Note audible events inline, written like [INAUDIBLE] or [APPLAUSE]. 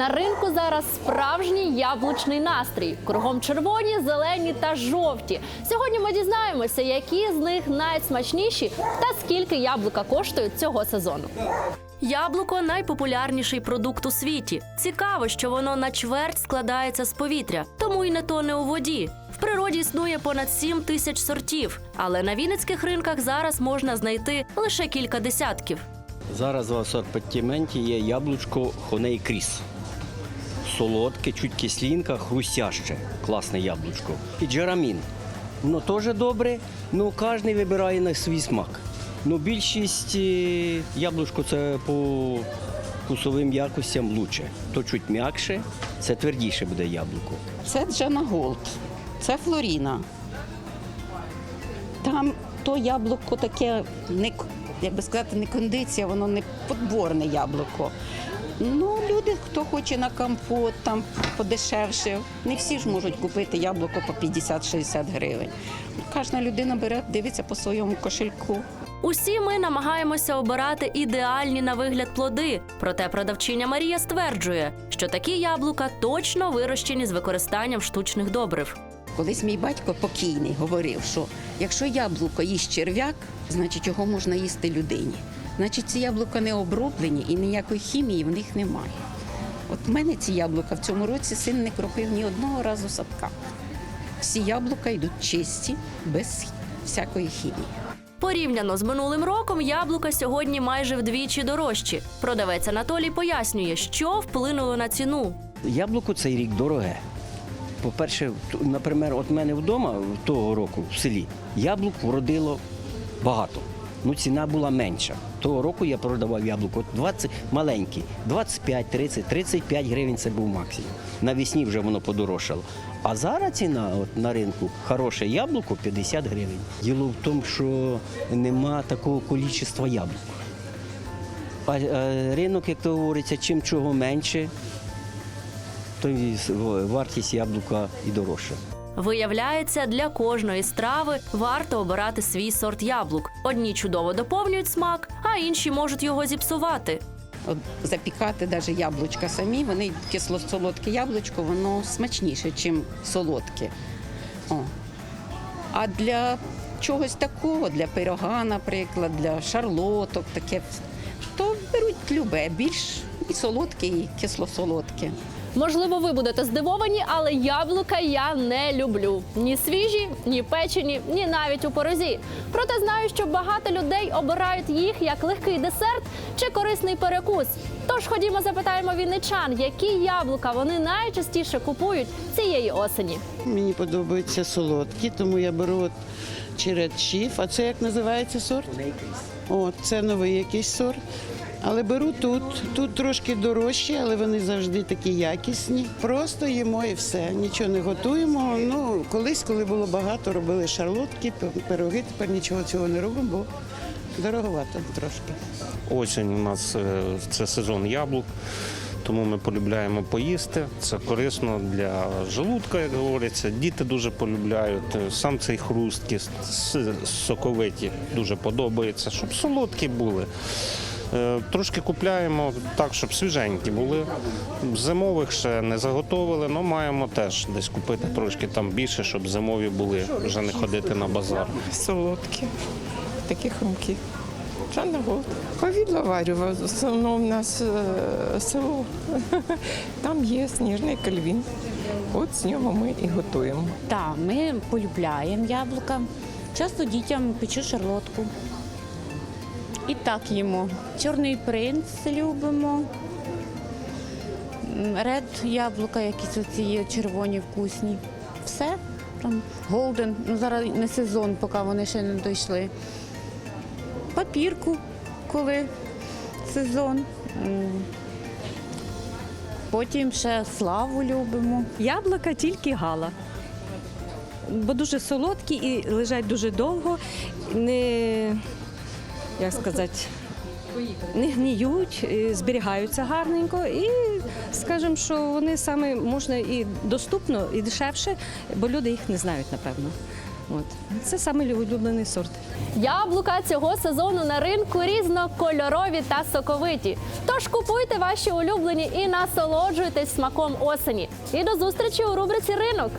На ринку зараз справжній яблучний настрій. Кругом червоні, зелені та жовті. Сьогодні ми дізнаємося, які з них найсмачніші та скільки яблука коштують цього сезону. Яблуко найпопулярніший продукт у світі. Цікаво, що воно на чверть складається з повітря, тому й не тоне у воді. В природі існує понад 7 тисяч сортів, але на вінницьких ринках зараз можна знайти лише кілька десятків. Зараз в асортименті є яблучко Хоней Кріс. Солодке, чуть кислинка, хрустяще. Класне яблучко. І джарамін. Ну теж добре, ну кожен вибирає на свій смак. Ну більшість е, яблучко це по вкусовим якостям лучше. То чуть м'якше, це твердіше буде яблуко. Це Джана Голд, це Флоріна. Там то яблуко таке, не, як би сказати, не кондиція, воно не подборне яблуко. Ну, люди, хто хоче на компот, там подешевше. Не всі ж можуть купити яблуко по 50-60 гривень. Кожна людина бере, дивиться по своєму кошельку. Усі ми намагаємося обирати ідеальні на вигляд плоди. Проте продавчиня Марія стверджує, що такі яблука точно вирощені з використанням штучних добрив. Колись мій батько покійний говорив, що якщо яблуко їсть черв'як, значить його можна їсти людині. Значить, ці яблука не оброблені і ніякої хімії в них немає. От в мене ці яблука в цьому році син не кропив ні одного разу садка. Всі яблука йдуть чисті, без всякої хімії. Порівняно з минулим роком яблука сьогодні майже вдвічі дорожчі. Продавець Анатолій пояснює, що вплинуло на ціну. Яблуко цей рік дороге. По-перше, наприклад, от мене вдома того року в селі яблук вродило багато. Ну, ціна була менша. Того року я продавав яблуко 20 маленькі, 25, 30, 35 гривень це був максимум. Навесні вже воно подорожчало. А зараз ціна от, на ринку хороше яблуко 50 гривень. Діло в тому, що нема такого кількості яблук. А, е, ринок, як то говориться, чим чого менше, то вартість яблука і дорожча. Виявляється, для кожної страви варто обирати свій сорт яблук. Одні чудово доповнюють смак, а інші можуть його зіпсувати. От запікати навіть яблучка самі, вони кисло-солодке яблучко, воно смачніше, ніж солодке. О. А для чогось такого, для пирога, наприклад, для шарлоток, таке, то беруть любе, більш і солодке, і кисло-солодке. Можливо, ви будете здивовані, але яблука я не люблю. Ні свіжі, ні печені, ні навіть у порозі. Проте знаю, що багато людей обирають їх як легкий десерт чи корисний перекус. Тож ходімо, запитаємо вінничан, які яблука вони найчастіше купують цієї осені. Мені подобаються солодкі, тому я беру от чередшів. А це як називається сорт? От, це новий якийсь сорт. Але беру тут. Тут трошки дорожчі, але вони завжди такі якісні. Просто їмо і все. Нічого не готуємо. Ну, колись, коли було багато, робили шарлотки, пироги. Тепер нічого цього не робимо, бо дороговато трошки. Осінь у нас е, це сезон яблук, тому ми полюбляємо поїсти. Це корисно для желудка, як говориться. Діти дуже полюбляють. Сам цей хруст, кис- с- соковиті дуже подобається, щоб солодкі були. Е, Трошки купляємо так, щоб свіженькі були. Зимових ще не заготовили, але маємо теж десь купити трошки там більше, щоб зимові були, вже не ходити на базар. солодкі, такі хрумкі. Жанна Голд. Повідло варю, в основному в нас е, село. [LAUGHS] Там є сніжний кальвін. От з нього ми і готуємо. Так, ми полюбляємо яблука. Часто дітям печу шарлотку. І так їмо. Чорний принц любимо. Ред яблука, якісь оці червоні вкусні. Все. Там голден. Ну зараз не сезон, поки вони ще не дійшли. Папірку, коли сезон. Потім ще славу любимо. Яблука тільки гала. Бо дуже солодкі і лежать дуже довго, не, як сказати, не гніють, зберігаються гарненько. І скажімо, що вони саме можна і доступно, і дешевше, бо люди їх не знають, напевно. От. Це саме улюблений сорт. Яблука цього сезону на ринку різнокольорові та соковиті. Тож купуйте ваші улюблені і насолоджуйтесь смаком осені. І до зустрічі у рубриці Ринок.